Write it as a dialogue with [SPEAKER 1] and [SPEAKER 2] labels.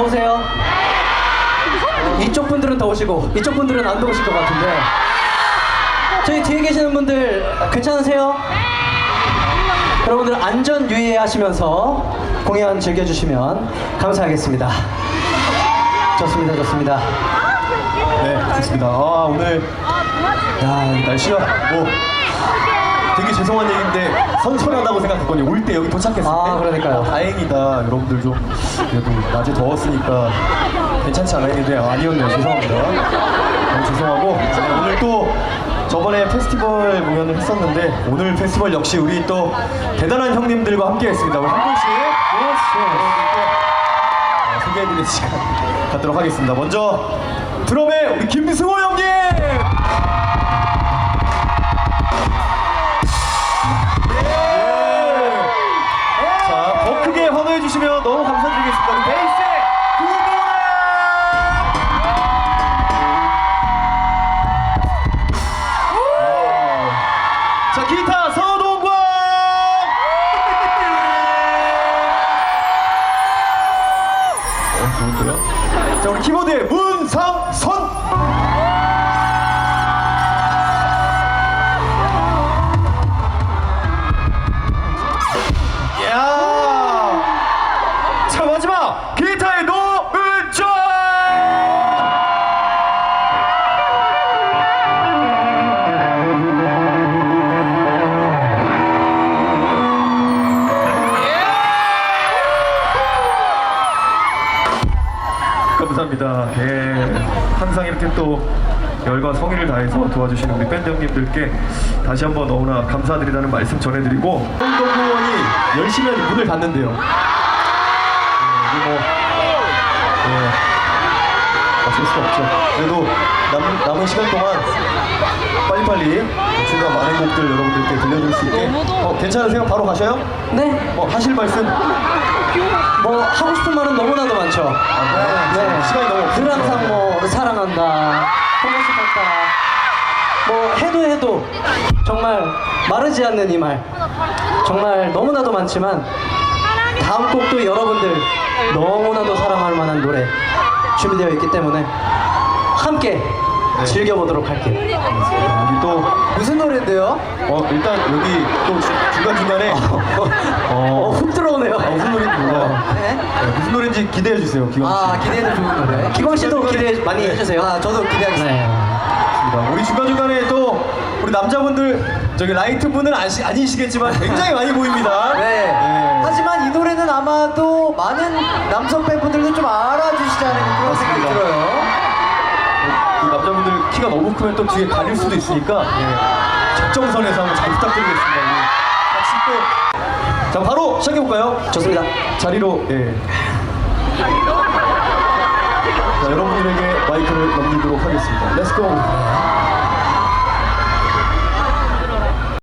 [SPEAKER 1] 더우세요? 이쪽 분들은 더우시고 이쪽 분들은 안 더우실 것 같은데 저희 뒤에 계시는 분들 괜찮으세요? 여러분들 안전 유의하시면서 공연 즐겨주시면 감사하겠습니다. 좋습니다, 좋습니다.
[SPEAKER 2] 네, 좋습니다. 아, 오늘, 야, 이 날씨가 뭐, 되게 죄송한 얘기인데, 선선하다고 생각했거든요. 올 때 여기 도착했을 때.
[SPEAKER 1] 아, 그러니까요.
[SPEAKER 2] 어, 다행이다. 여러분들 좀, 그래도 낮에 더웠으니까 괜찮지 않아 했는데, 아니었네요. 죄송합니다. 너무 죄송하고, 네, 오늘 또, 저번에 페스티벌 공연을 했었는데, 오늘 페스티벌 역시 우리 또 대단한 형님들과 함께 했습니다. 우리 한 분씩. 어, 소개해드리는 시간 갖도록 하겠습니다. 먼저 드럼의 우리 김승호 형님. 해 주시면 너무 감사드리겠습니다. 우리 베이스의 구보라. 자, 기타 서동광. 어? 자, 우리 키보드의 문상선! 기타의 노은철! 감사합니다. 예. 항상 이렇게 또 열과 성의를 다해서 도와주시는 우리 밴드 형님들께 다시 한번 너무나 감사드리다는 말씀 전해드리고 열심히 하니 문을 닫는데요. 예, 이게 뭐 예, 어쩔 수 없죠. 그래도 남, 남은 시간 동안 빨리빨리 중간 많은 곡들 여러분들께 들려줄 수 있게 어, 괜찮으세요? 바로 가셔요?
[SPEAKER 1] 네,
[SPEAKER 2] 뭐 하실 말씀?
[SPEAKER 1] 뭐 하고 싶은 말은 너무나도 많죠.
[SPEAKER 2] 아, 네. 시간이 너무.
[SPEAKER 1] 늘 항상 뭐 사랑한다, 보고 싶었다, 뭐 해도 해도 정말 마르지 않는 이 말 정말 너무나도 많지만 다음 곡도 여러분들 너무나도 사랑할 만한 노래 준비되어 있기 때문에 함께 즐겨보도록 할게요.
[SPEAKER 2] 우리 또
[SPEAKER 1] 무슨 노래인데요?
[SPEAKER 2] 어, 일단 여기 또 중간 중간에
[SPEAKER 1] 어,
[SPEAKER 2] 어,
[SPEAKER 1] 훅 들어오네요.
[SPEAKER 2] 아, 무슨 노래인지 몰라요.
[SPEAKER 1] 네?
[SPEAKER 2] 네, 무슨 노래인지 기대해 주세요, 기광 씨.
[SPEAKER 1] 아 기대해도 좋은 노래. 기광 씨도 기대 많이
[SPEAKER 2] 네.
[SPEAKER 1] 해주세요. 아 저도 기대하겠습니다.
[SPEAKER 2] 좋습니다. 우리 중간 중간에 또 우리 남자분들 저기 라이트 분은 아시, 아니시겠지만 굉장히 많이 보입니다.
[SPEAKER 1] 네. 하지만 이 노래는 아마도 많은 남성 팬분들도 좀 알아주시지 않을까 그런 생각이
[SPEAKER 2] 맞습니다.
[SPEAKER 1] 들어요.
[SPEAKER 2] 이 남자분들 키가 너무 크면 또 뒤에 가릴 수도 있으니까 예, 적정선에서 한번 잘 부탁드리겠습니다. 같이 또. 자, 바로 시작해 볼까요?
[SPEAKER 1] 좋습니다.
[SPEAKER 2] 자리로 예. 자, 여러분들에게 마이크를 넘기도록 하겠습니다. 렛츠고.